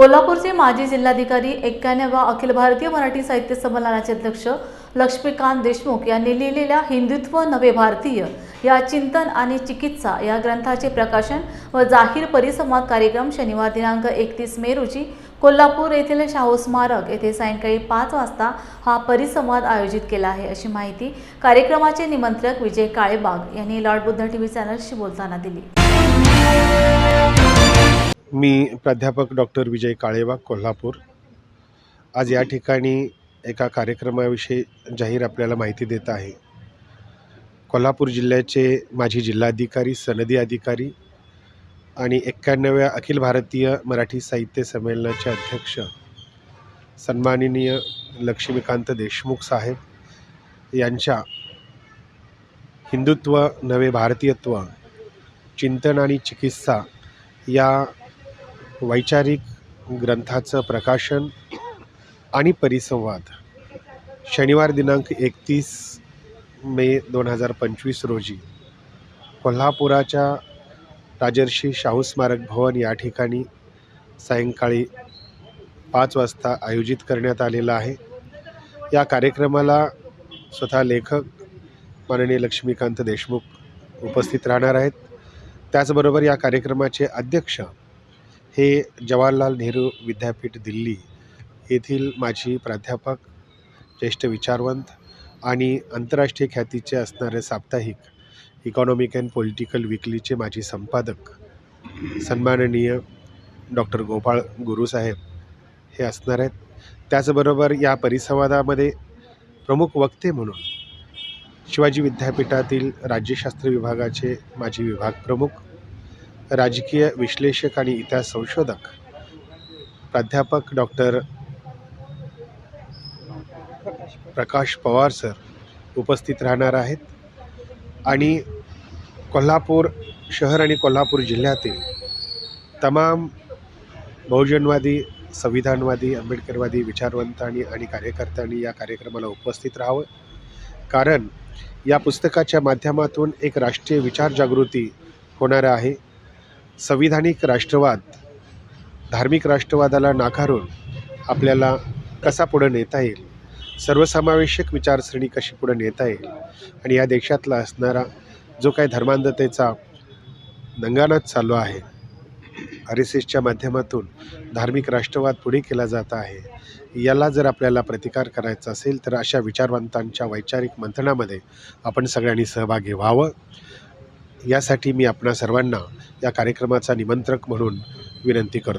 कोल्हापूरचे माजी जिल्हाधिकारी एक्क्याण्णव्या अखिल भारतीय मराठी साहित्य संमेलनाचे अध्यक्ष लक्ष्मीकांत देशमुख यांनी लिहिलेल्या हिंदुत्व नवे भारतीय या चिंतन आणि चिकित्सा या ग्रंथाचे प्रकाशन व जाहीर परिसंवाद कार्यक्रम शनिवार दिनांक एकतीस मे रोजी कोल्हापूर येथील शाहू स्मारक येथे सायंकाळी पाच वाजता हा परिसंवाद आयोजित केला आहे. अशी माहिती कार्यक्रमाचे निमंत्रक विजय काळेबाग यांनी लॉर्ड बुद्ध टी व्ही चॅनलशी बोलताना दिली. मी प्राध्यापक डॉक्टर विजय काळेबाग कोल्हापूर. आज या ठिकाणी एका कार्यक्रमाविषयी जाहीर आपल्याला माहिती देत आहे. कोल्हापूर जिल्ह्याचे माजी जिल्हाधिकारी सनदी अधिकारी आणि एक्क्याण्णव्या अखिल भारतीय मराठी साहित्य संमेलनाचे अध्यक्ष सन्माननीय लक्ष्मीकांत देशमुख साहेब यांच्या हिंदुत्व नवे भारतीयत्व चिंतन आणि चिकित्सा या वैचारिक ग्रंथाचं प्रकाशन आणि परिसंवाद. शनिवार दिनांक एकतीस मे दोन हजार पंचवीस रोजी कोल्हापुराच्या राजर्षी शाहू स्मारक भवन या ठिकाणी सायंकाळी पाच वाजता आयोजित करण्यात आलेला आहे. या कार्यक्रमाला स्वतः लेखक माननीय लक्ष्मीकांत देशमुख उपस्थित राहणार आहेत. त्याचबरोबर या कार्यक्रमाचे अध्यक्ष हे जवाहरलाल नेहरू विद्यापीठ दिल्ली येथील माजी प्राध्यापक ज्येष्ठ विचारवंत आणि आंतरराष्ट्रीय ख्यातीचे असणारे साप्ताहिक इकॉनॉमिक अँड पॉलिटिकल विकलीचे माजी संपादक सन्माननीय डॉक्टर गोपाळ गुरुसाहेब हे असणार आहेत. त्याचबरोबर या परिसंवादामध्ये प्रमुख वक्ते म्हणून शिवाजी विद्यापीठातील राज्यशास्त्र विभागाचे माजी विभाग प्रमुख राजकीय विश्लेषक आणि इतिहास संशोधक प्राध्यापक डॉक्टर प्रकाश पवार सर उपस्थित राहणार आहेत. आणि कोल्हापूर शहर आणि कोल्हापूर जिल्ह्यातील तमाम बहुजनवादी संविधानवादी आंबेडकरवादी विचारवंत आणि आणि कार्यकर्त्यांनी या कार्यक्रमाला उपस्थित राहावं. कारण या पुस्तकाच्या माध्यमातून एक राष्ट्रीय विचार जागृती होणार आहे. संविधानिक राष्ट्रवाद धार्मिक राष्ट्रवादाला नाकारून आपल्याला कसा पुढं नेता येईल? सर्वसमावेशक विचारसरणी कशी पुढं नेता येईल? आणि या देशातला असणारा जो काही धर्मांधतेचा दंगानाच चालू आहे आर एस एसच्या माध्यमातून धार्मिक राष्ट्रवाद पुढे केला जात आहे याला जर आपल्याला प्रतिकार करायचा असेल तर अशा विचारवंतांच्या वैचारिक मंथनामध्ये आपण सगळ्यांनी सहभागी व्हावं. यासाठी मी आपणा सर्वांना या कार्यक्रमाचा निमंत्रक म्हणून विनंती करतो.